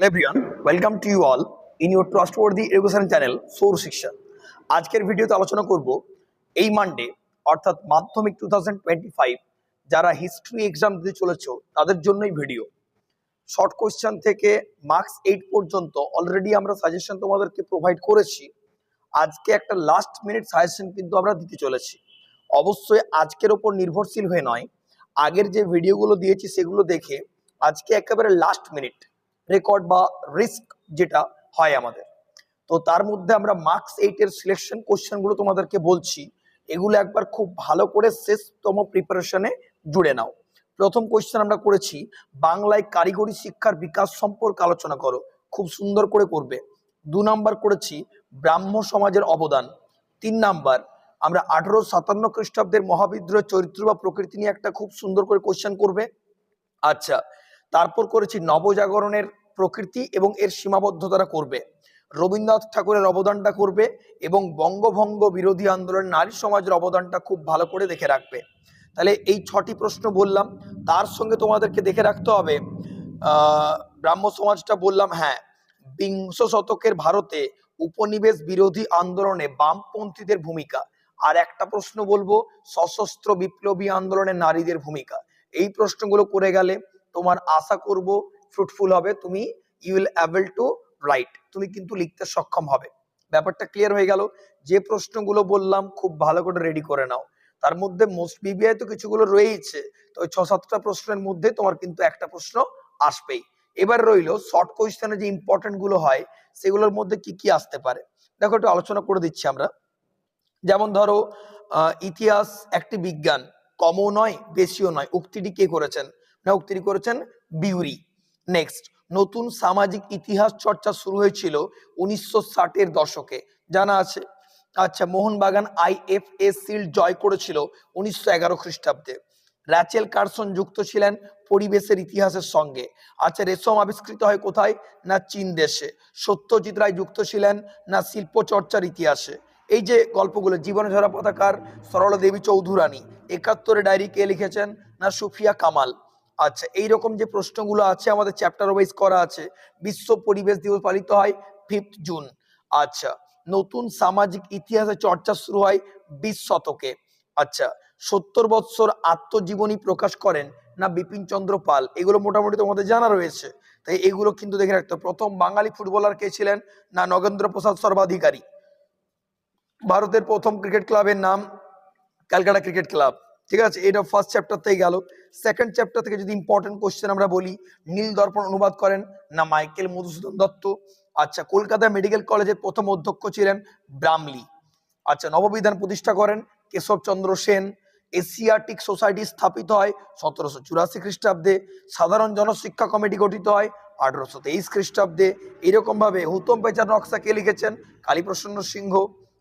Everyone, welcome to you all in your trustworthy education channel সৌর শিক্ষা আজকের ভিডিওতে আলোচনা করব এই মানডে অর্থাৎ মাধ্যমিক টু যারা হিস্ট্রি এক্সাম দিতে চলেছো তাদের জন্যই ভিডিও শর্ট কোয়েশ্চেন থেকে মার্কস এইট পর্যন্ত অলরেডি আমরা সাজেশন তোমাদেরকে প্রোভাইড করেছি। আজকে একটা লাস্ট মিনিট সাজেশন কিন্তু আমরা দিতে চলেছি। অবশ্যই আজকের ওপর নির্ভরশীল হয়ে নয় আগের যে ভিডিওগুলো দিয়েছি সেগুলো দেখে আজকে একেবারে লাস্ট মিনিট রেকর্ড বা রিস্ক যেটা হয় আমাদের। তো তার মধ্যে আমরা মার্কস এইটের সিলেকশন কোশ্চেনগুলো তোমাদেরকে বলছি। এগুলো একবার খুব ভালো করে শেষতম প্রিপারেশনে জুড়ে নাও। প্রথম কোশ্চেন আমরা করেছি, বাংলায় কারিগরি শিক্ষার বিকাশ সম্পর্কে আলোচনা করো। খুব সুন্দর করে করবে। দু নাম্বার করেছি, ব্রাহ্ম সমাজের অবদান। তিন নাম্বার, আমরা আঠারো সাতান্ন খ্রিস্টাব্দের মহাবিদ্রোহের চরিত্র বা প্রকৃতি নিয়ে একটা খুব সুন্দর করে কোশ্চেন করবে। আচ্ছা তারপর করেছি নবজাগরণের প্রকৃতি এবং এর সীমাবদ্ধতাটা করবে। রবীন্দ্রনাথ ঠাকুরের অবদানটা করবে এবং বঙ্গভঙ্গ বিরোধী আন্দোলন নারী সমাজের অবদানটা খুব ভালো করে দেখে রাখবে। তাহলে এই ছটি প্রশ্ন বললাম, তার সঙ্গে তোমাদেরকে দেখে রাখতে হবে ব্রাহ্ম সমাজটা বললাম হ্যাঁ বিংশ শতকের ভারতে উপনিবেশ বিরোধী আন্দোলনে বামপন্থীদের ভূমিকা। আর একটা প্রশ্ন বলব, সশস্ত্র বিপ্লবী আন্দোলনে নারীদের ভূমিকা। এই প্রশ্নগুলো করে গেলে তোমার আশা করব ফ্রুটফুল হবে, তুমি you will able to write তুমি কিন্তু লিখতে সক্ষম হবে। ব্যাপারটা ক্লিয়ার হয়ে গেল। যে প্রশ্নগুলো বললাম, খুব ভালো করে রেডি করে নাও। তার মধ্যে মোস্ট বিবিআই তো কিছুগুলো রয়েইছে, তো ওই ছ সাতটা প্রশ্নের মধ্যে তোমার কিন্তু একটা প্রশ্ন আসবেই। এবার রইল শর্ট কোয়েশ্চেনে যে ইম্পর্টেন্টগুলো হয়, সেগুলোর মধ্যে কি কি আসতে পারে? দেখো, একটু আলোচনা করে দিচ্ছি আমরা। যেমন ধরো ইতিহাস একটি বিজ্ঞান, কমও নয়, বেশিও নয়। উক্তিটি কে করেছেন? না করেছেন বিউরি। নেক্সট নতুন সামাজিক ইতিহাস চর্চা শুরু হয়েছিল উনিশশো ষাটের দশকে। জানা আছে? আচ্ছা Mohun Bagan I F IFA shield জয় করেছিল উনিশশো এগারো খ্রিস্টাব্দে। র্যাচেল কার্সন যুক্ত ছিলেন পরিবেশের ইতিহাসের সঙ্গে। আচ্ছা রেশম আবিষ্কৃত হয় কোথায়? না, চীন দেশে। সত্যজিৎ রায় যুক্ত ছিলেন না শিল্প চর্চার ইতিহাসে। এই যে গল্পগুলো, জীবনে ঝরা পতাকার সরলা দেবী চৌধুরানী একাত্তরে ডায়েরি কে লিখেছেন? না, সুফিয়া কামাল। আচ্ছা এইরকম যে প্রশ্নগুলো আছে আমাদের চ্যাপ্টার ওয়াইজ করা আছে, বিশ্ব পরিবেশ দিবস পালিত হয় ফিফথ জুন আচ্ছা নতুন সামাজিক ইতিহাসে চর্চা শুরু হয় বিশ শতকে। আচ্ছা সত্তর বৎসর আত্মজীবনী প্রকাশ করেন না বিপিন চন্দ্র পাল? এগুলো মোটামুটি তোমাদের জানা রয়েছে। তাই এগুলো কিন্তু দেখে রাখতে। প্রথম বাঙালি ফুটবলার কে ছিলেন? না নগেন্দ্র প্রসাদ সর্বাধিকারী। ভারতের প্রথম ক্রিকেট ক্লাবের নাম ক্যালকাটা ক্রিকেট ক্লাব ঠিক আছে? এটা ফার্স্ট চ্যাপ্টার থেকে গেল। সেকেন্ড চ্যাপ্টার থেকে যদি ইম্পর্টেন্ট কোশ্চেন আমরা বলি, নীল দর্পণ অনুবাদ করেন না মাইকেল মধুসূদন দত্ত। আচ্ছা কলকাতা মেডিকেল কলেজের প্রথম অধ্যক্ষ ছিলেন ব্রামলি আচ্ছা নববিধান প্রতিষ্ঠা করেন কেশবচন্দ্র সেন। এশিয়াটিক সোসাইটি স্থাপিত হয় সতেরোশো চুরাশি খ্রিস্টাব্দে। সাধারণ জনশিক্ষা কমিটি গঠিত হয় আঠারোশো তেইশ খ্রিস্টাব্দে। এরকম ভাবে হুতম পেচার নকশা কে লিখেছেন কালীপ্রসন্ন সিংহ।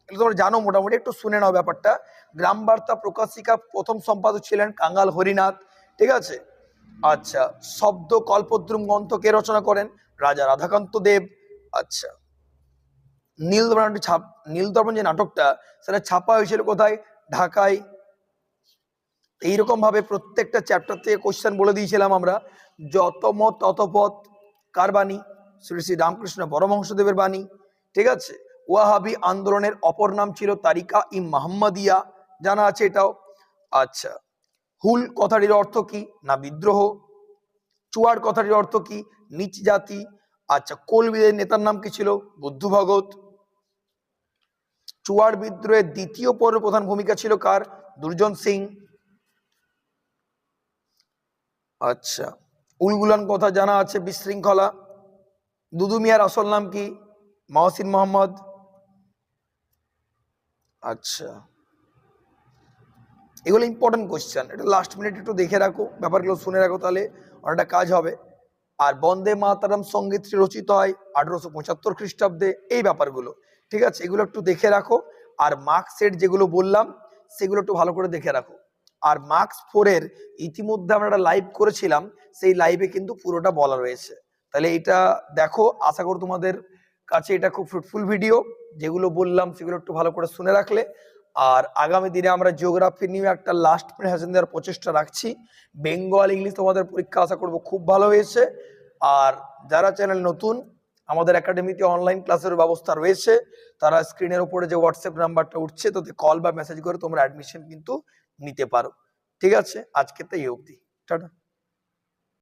তোমরা জানো মোটামুটি, একটু শুনে নাও ব্যাপারটা। গ্রাম বার্তা প্রকাশিকা প্রথম সম্পাদক ছিলেন কাঙ্গাল হরিনাথ, ঠিক আছে? আচ্ছা শব্দ কল্পদ্রুম গ্রন্থ কে রচনা করেন? রাজা রাধাকান্ত দেব। আচ্ছা নীল দর্পণ ছাপ, নীল দর্পণ যে নাটকটা, সেটা ছাপা হয়েছিল কোথায়? ঢাকায়। এইরকম ভাবে প্রত্যেকটা চ্যাপ্টার থেকে কোশ্চেন বলে দিয়েছিলাম আমরা। যত মত, তত পথ, কার বাণী? শ্রী শ্রী রামকৃষ্ণ পরমহংসদেবের বাণী, ঠিক আছে? ওয়াহাবি আন্দোলনের অপর নাম ছিল তারিকা ই মাহমদিয়া জানা আছে এটাও? আচ্ছা। হুল কথাটির অর্থ কি? না বিদ্রোহ? চুয়ার কথাটির অর্থ কি? নিচ জাতি? আচ্ছা কোলবিদের নেতার নাম কি ছিল? বুদ্ধু ভগত চুয়ার বিদ্রোহের দ্বিতীয় পর্বে প্রধান ভূমিকা ছিল কার? দুর্জন সিং। আচ্ছা। উলগুলান কথা জানা আছে, বিশৃঙ্খলা। দুদু মিয়ার আসল নাম কি? মহসিন মোহাম্মদ। আচ্ছা। এগুলো ইম্পর্টেন্ট কোশ্চেন এটা লাস্ট মিনিট একটু দেখে রাখো, ব্যাপারগুলো শুনে রাখো তাহলে। অনেকটা কাজ হবে। আর বন্দে মাতারাম সঙ্গীতটি রচিত হয় আঠারোশো পঁচাত্তর খ্রিস্টাব্দে, এই ব্যাপারগুলো। ঠিক আছে? এগুলো একটু দেখে রাখো। আর মার্কসেট যেগুলো বললাম, সেগুলো একটু ভালো করে দেখে রাখো। আর মার্কস ফোরের ইতিমধ্যে আমরা একটা লাইভ করেছিলাম, সেই লাইভে কিন্তু পুরোটা বলা রয়েছে। তাহলে এটা দেখো, আশা করি তোমাদের কাছে এটা খুব ফ্রুটফুল ভিডিও যেগুলো বললাম সেগুলো একটু ভালো করে শুনে রাখলে। আর আগামী দিনে আমরা জিওগ্রাফি নিয়ে একটা লাস্ট মিনিট দেওয়ার প্রচেষ্টা রাখছি। বেঙ্গল ইংলিশ তোমাদের পরীক্ষা আশা করব খুব ভালো হয়েছে। আর যারা চ্যানেল নতুন, আমাদের একাডেমিতে অনলাইন ক্লাসের ব্যবস্থা রয়েছে। তারা স্ক্রিনের উপরে যে হোয়াটসঅ্যাপ নাম্বারটা উঠছে, তাতে কল বা মেসেজ করে তোমরা অ্যাডমিশন কিন্তু নিতে পারো। ঠিক আছে? আজকে তো এই অবধি। টাটা।